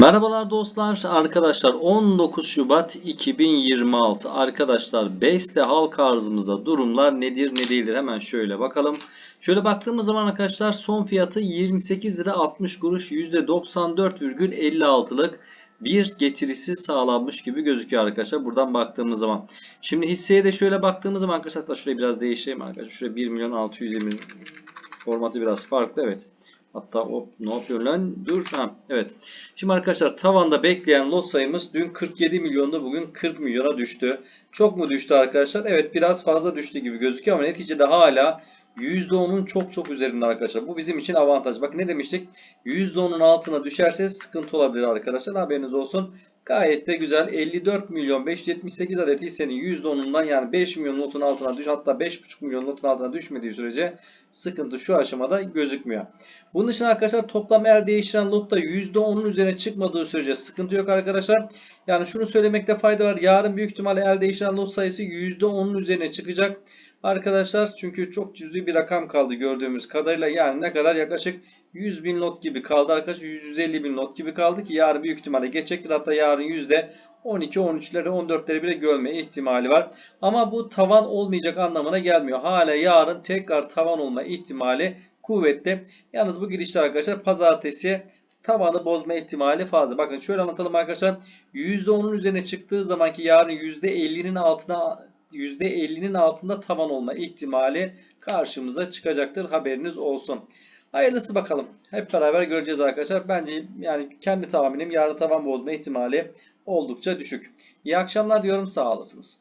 Merhabalar dostlar, arkadaşlar 19 Şubat 2026 arkadaşlar BES'te halka arzımızda durumlar nedir ne değildir hemen şöyle bakalım. Şöyle baktığımız zaman arkadaşlar son fiyatı 28 lira 60 kuruş %94,56'lık bir getirisi sağlanmış gibi gözüküyor arkadaşlar buradan baktığımız zaman. Şimdi hisseye de şöyle baktığımız zaman arkadaşlar hatta şurayı biraz değiştireyim arkadaşlar. Şuraya 1 milyon 620 formatı biraz farklı evet. Hatta o ne yapıyor lan? Dur. Ha, evet. Şimdi arkadaşlar tavanda bekleyen lot sayımız dün 47 milyonda bugün 40 milyona düştü. Çok mu düştü arkadaşlar? Evet biraz fazla düştü gibi gözüküyor ama neticede hala %10'un çok çok üzerinde arkadaşlar. Bu bizim için avantaj. Bak ne demiştik? %10'un altına düşerse sıkıntı olabilir arkadaşlar. Haberiniz olsun. Gayet de güzel. 54 milyon 578 adet hissenin %10'undan yani 5 milyon notun altına düş hatta 5,5 milyon notun altına düşmediği sürece sıkıntı şu aşamada gözükmüyor. Bunun dışında arkadaşlar toplam el değiştiren lotta %10'un üzerine çıkmadığı sürece sıkıntı yok arkadaşlar. Yani şunu söylemekte fayda var. Yarın büyük ihtimalle el değiştiren lot sayısı %10'un üzerine çıkacak. Arkadaşlar çünkü çok cüzi bir rakam kaldı gördüğümüz kadarıyla. Yani ne kadar yaklaşık 100 bin lot gibi kaldı arkadaşlar. 150 bin lot gibi kaldı ki yarın büyük ihtimalle geçecektir. Hatta yarın yüzde 12, 13'leri, 14'leri bile görme ihtimali var. Ama bu tavan olmayacak anlamına gelmiyor. Hala yarın tekrar tavan olma ihtimali kuvvetli. Yalnız bu girişler arkadaşlar pazartesi tavanı bozma ihtimali fazla. Bakın şöyle anlatalım arkadaşlar. %10'un üzerine çıktığı zamanki yarın %50'nin altına %50'nin altında tavan olma ihtimali karşımıza çıkacaktır. Haberiniz olsun. Hayırlısı bakalım. Hep beraber göreceğiz arkadaşlar. Bence yani kendi tahminim yarın tavan bozma ihtimali oldukça düşük. İyi akşamlar diyorum. Sağ olasınız.